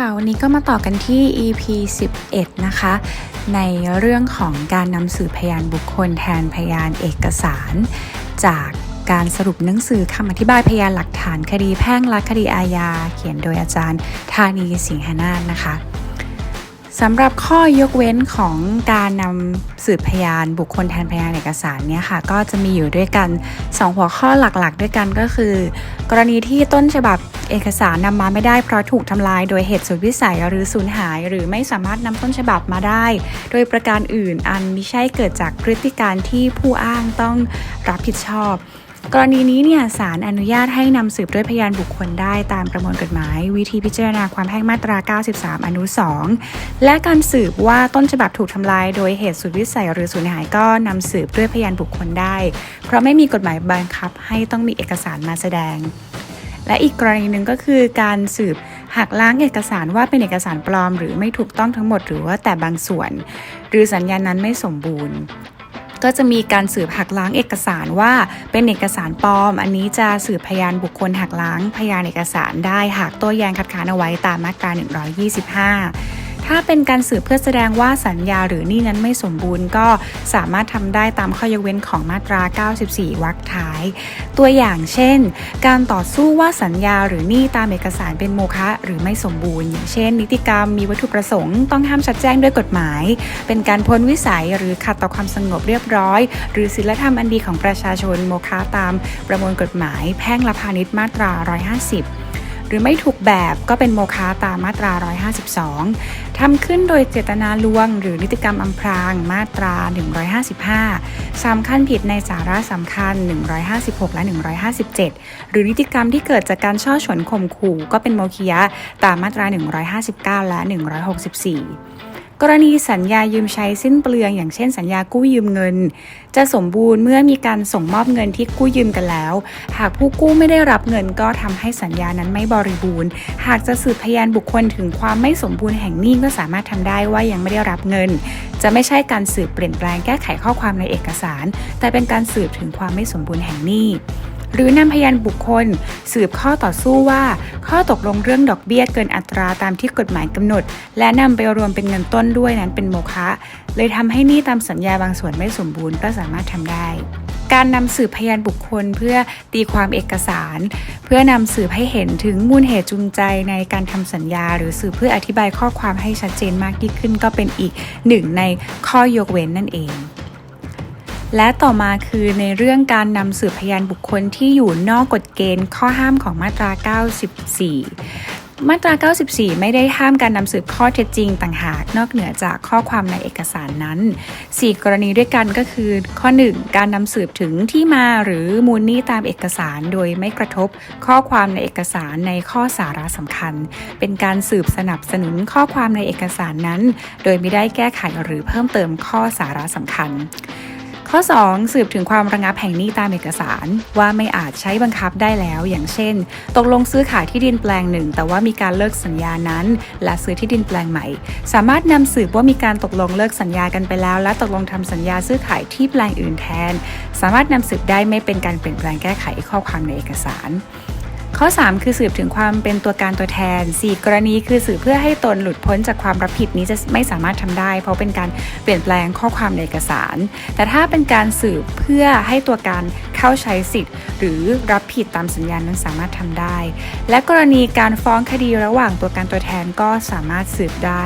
ค่ะ วันนี้ก็มาต่อกันที่ EP 11 นะคะ ในเรื่องของการนำสื่อพยานบุคคลแทนพยานเอกสาร จากการสรุปหนังสือคำอธิบายพยานหลักฐานคดีแพ่งและคดีอาญา เขียนโดยอาจารย์ธานีสิงหนาถนะคะ สำหรับข้อยกเว้นของการนำสืบพยานบุคคลแทนพยานเอกสารเนี่ยค่ะ ก็จะมีอยู่ด้วยกัน 2 หัวข้อหลักๆ ด้วยกันก็คือ กรณีที่ต้นฉบับเอกสารนำมาไม่ได้เพราะถูกทำลายโดยเหตุสุดวิสัยหรือสูญหาย หรือไม่สามารถนำต้นฉบับมาได้ โดยประการอื่นอันมิใช่เกิดจากพฤติการที่ผู้อ้างต้องรับผิดชอบ กรณีนี้เนี่ยศาลอนุญาตให้นำสืบด้วยพยานบุคคลได้ตามประมวลกฎหมาย วิธีพิจารณาความแพ่งมาตรา 93 อนุ 2 และการสืบว่าต้นฉบับถูกทำลายโดยเหตุสุดวิสัยหรือสูญหายก็นำสืบด้วยพยานบุคคลได้ เพราะไม่มีกฎหมายบังคับให้ต้องมีเอกสารมาแสดง และอีกกรณีหนึ่งก็คือการสืบหักล้างเอกสารว่าเป็นเอกสารปลอม หรือไม่ถูกต้องทั้งหมดหรือว่าแต่บางส่วน หรือสัญญานั้นไม่สมบูรณ์ ก็จะมีการสืบหักล้างเอกสารว่าเป็นเอกสารปลอม อันนี้จะสืบพยานบุคคลหักล้างพยานเอกสารได้หากโต้แย้งคัดค้านเอาไว้ตามมาตรา 125 ถ้าเป็นการสืบเพื่อแสดงว่าสัญญาหรือหนี่นั้นไม่สมบูรณ์ก็สามารถทำได้ตามข้อยกเว้นของมาตรา 94 วรรคท้าย ตัวอย่างเช่น การต่อสู้ว่าสัญญาหรือหนี้ตามเอกสารเป็นโมฆะหรือไม่สมบูรณ์ อย่างเช่น นิติกรรมมีวัตถุประสงค์ต้องห้ามชัดแจ้งด้วยกฎหมาย เป็นการพ้นวิสัยหรือขัดต่อความสงบเรียบร้อย หรือศีลธรรมอันดีของประชาชนโมฆะตามประมวลกฎหมาย แพ่งและพาณิชย์มาตรา 150 หรือไม่ถูกแบบก็เป็นโมฆะตามมาตรา 152 ทำขึ้นโดยเจตนาลวง หรือนิติกรรมอำพรางมาตรา 155 สำคัญผิดในสาระสำคัญ 156 และ 157 หรือนิติกรรมที่เกิดจากการช่อฉนข่มขู่ ก็เป็นโมคียะตามมาตรา 159 และ 164 กรณีสัญญายืมใช้สิ้นเปลือง อย่างเช่นสัญญากู้ยืมเงิน จะสมบูรณ์เมื่อมีการส่งมอบเงินที่กู้ยืมกันแล้ว หากผู้กู้ไม่ได้รับเงินก็ทำให้สัญญานั้นไม่บริบูรณ์ หากจะสืบพยานบุคคลถึงความไม่สมบูรณ์แห่งหนี้ก็สามารถทำได้ว่ายังไม่ได้รับเงิน จะไม่ใช่การสืบเปลี่ยนแปลงแก้ไขข้อความในเอกสาร แต่เป็นการสืบถึงความไม่สมบูรณ์แห่งหนี้ หรือนำพยานบุคคล สืบข้อต่อสู้ว่า ข้อตกลงเรื่องดอกเบี้ยเกินอัตราตามที่กฎหมายกำหนด และนำไปรวมเป็นเงินต้นด้วยนั้นเป็นโมฆะเลยทำให้หนี้ตามสัญญาบางส่วนไม่สมบูรณ์ก็สามารถทำได้ การนำสืบพยานบุคคลเพื่อตีความเอกสาร เพื่อนำสืบให้เห็นถึงมูลเหตุจูงใจในการทำสัญญา หรือสืบเพื่ออธิบายข้อความให้ชัดเจนมากยิ่งขึ้น ก็เป็นอีกหนึ่งในข้อยกเว้นนั่นเอง และต่อมาคือในเรื่องการนำสืบพยานบุคคลที่อยู่นอกกฎเกณฑ์ข้อห้ามของมาตรา 94มาตรา 94 ไม่ได้ห้ามการนำสืบข้อเท็จจริงต่างหากนอกเหนือจากข้อความในเอกสารนั้น 4 กรณีด้วยกันก็คือ ข้อ 1 การนำสืบถึงที่มาหรือมูลนี้ตามเอกสารโดยไม่กระทบข้อความในเอกสารในข้อสาระสำคัญ เป็นการสืบสนับสนุนข้อความในเอกสารนั้น โดยไม่ได้แก้ไขหรือเพิ่มเติมข้อสาระสำคัญ ข้อ 2 สืบถึงความระงับแห่งหนี้ตามเอกสาร ว่าไม่อาจใช้บังคับได้แล้ว อย่างเช่น ตกลงซื้อขายที่ดินแปลงหนึ่ง แต่ว่ามีการเลิกสัญญานั้น และซื้อที่ดินแปลงใหม่ สามารถนำสืบว่ามีการตกลงเลิกสัญญากันไปแล้ว และตกลงทำสัญญาซื้อขายที่แปลงอื่นแทน สามารถนำสืบได้ไม่เป็นการเปลี่ยนแปลงแก้ไขข้อความในเอกสาร ข้อ 3 คือสืบถึงความเป็นตัวการตัวแทน 4 กรณีคือสืบเพื่อให้ตนหลุดพ้นจากความรับผิดนี้จะไม่สามารถทำได้ เพราะเป็นการเปลี่ยนแปลงข้อความในเอกสาร แต่ถ้าเป็นการสืบเพื่อให้ตัวการเข้าใช้สิทธิ์ หรือรับผิดตามสัญญานั้นสามารถทำได้ และกรณีการฟ้องคดีระหว่างตัวการตัวแทนก็สามารถสืบได้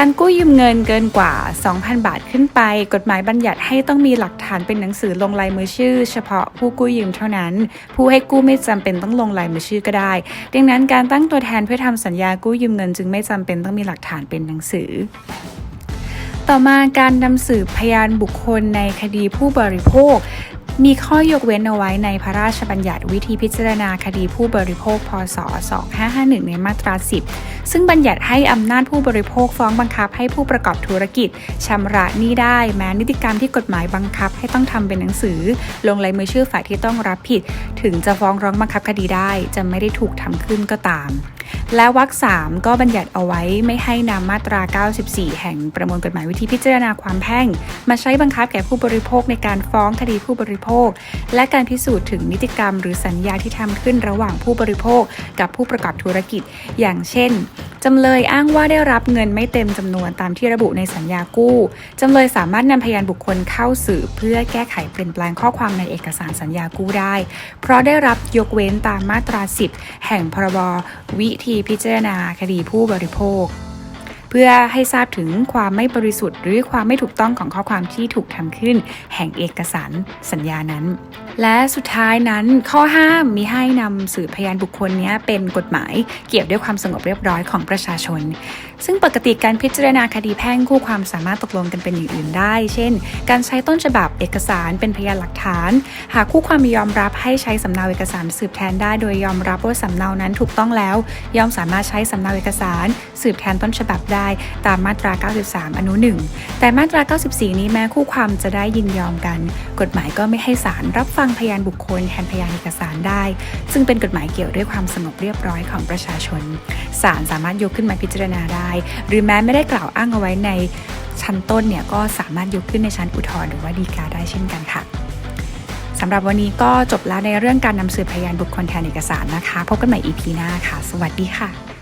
การกู้ยืมเงินเกินกว่า 2,000 บาทขึ้นไป กฎหมายบัญญัติให้ต้องมีหลักฐานเป็นหนังสือลงลายมือชื่อ เฉพาะผู้กู้ยืมเท่านั้น ผู้ให้กู้ไม่จำเป็นต้องลงลายมือชื่อก็ได้ ดังนั้นการตั้งตัวแทนเพื่อทำสัญญากู้ยืมเงิน จึงไม่จำเป็นต้องมีหลักฐานเป็นหนังสือต่อมาการนำสืบพยานบุคคลในคดีผู้บริโภค มีข้อยกเว้นเอาไว้ในพระราชบัญญัติวิธีพิจารณาคดีผู้บริโภค พศ 2551 ในมาตรา 10 ซึ่งบัญญัติให้อำนาจผู้บริโภคฟ้องบังคับให้ผู้ประกอบธุรกิจชำระหนี้ได้ แม้นิติกรรมที่กฎหมายบังคับให้ต้องทำเป็นหนังสือ ลงลายมือชื่อฝ่ายที่ต้องรับผิด ถึงจะฟ้องร้องบังคับคดีได้ จะไม่ได้ถูกทำขึ้นก็ตาม และวรรคสามก็บัญญัติเอาไว้ไม่ให้นำมาตรา 94 แห่งประมวลกฎหมายวิธีพิจารณาความแพ่ง มาใช้บังคับแก่ผู้บริโภคในการฟ้องคดีผู้บริโภค และการพิสูจน์ถึงนิติกรรม หรือสัญญาที่ทำขึ้นระหว่างผู้บริโภค กับผู้ประกอบธุรกิจ อย่างเช่น จำเลยอ้างว่าได้รับเงินไม่เต็มจำนวนตามที่ระบุในสัญญากู้ จำเลยสามารถนำพยานบุคคลเข้าสืบเพื่อแก้ไขเปลี่ยนแปลงข้อความในเอกสารสัญญากู้ได้ เพราะได้รับยกเว้นตามมาตรา 10 แห่งพรบ วิธีพิจารณาคดีผู้บริโภค พื่อให้ทราบถึงความไม่บริสุทธิ์ หรือความไม่ถูกต้องของข้อความที่ถูกทำขึ้น แห่งเอกสารสัญญานั้น และสุดท้ายนั้นข้อห้ามมีให้นำสืบพยานบุคคลนี้เป็นกฎหมายเกี่ยวด้วยความสงบเรียบร้อยของประชาชน ซึ่งปกติการพิจารณาคดีแพ่งคู่ความสามารถตกลงกันเป็นอย่างอื่นได้ เช่น การใช้ต้นฉบับเอกสารเป็นพยานหลักฐาน หากคู่ความยอมรับให้ใช้สำเนาเอกสารสืบแทนได้ โดยยอมรับว่าสำเนานั้นถูกต้องแล้ว ย่อมสามารถใช้สำเนาเอกสาร สืบแทนต้นฉบับได้ได้ตามมาตรา 93 อนุ 1 แต่มาตรา 94 นี้แม้คู่ความจะได้ยินยอมกัน กฎหมายก็ไม่ให้ศาลรับฟังพยานบุคคลแทนพยานเอกสารได้ ซึ่งเป็นกฎหมายเกี่ยวด้วยความสงบเรียบร้อยของประชาชน ศาลสามารถยกขึ้นมาพิจารณาได้ หรือแม้ไม่ได้กล่าวอ้างเอาไว้ในชั้นต้นเนี่ยก็สามารถยกขึ้นในชั้นอุทธรณ์หรือว่าฎีกาได้เช่นกันค่ะสำหรับวันนี้ก็จบแล้วในเรื่องการนำสืบพยานบุคคลแทนเอกสารนะคะ พบกันใหม่ EP หน้าค่ะ สวัสดีค่ะ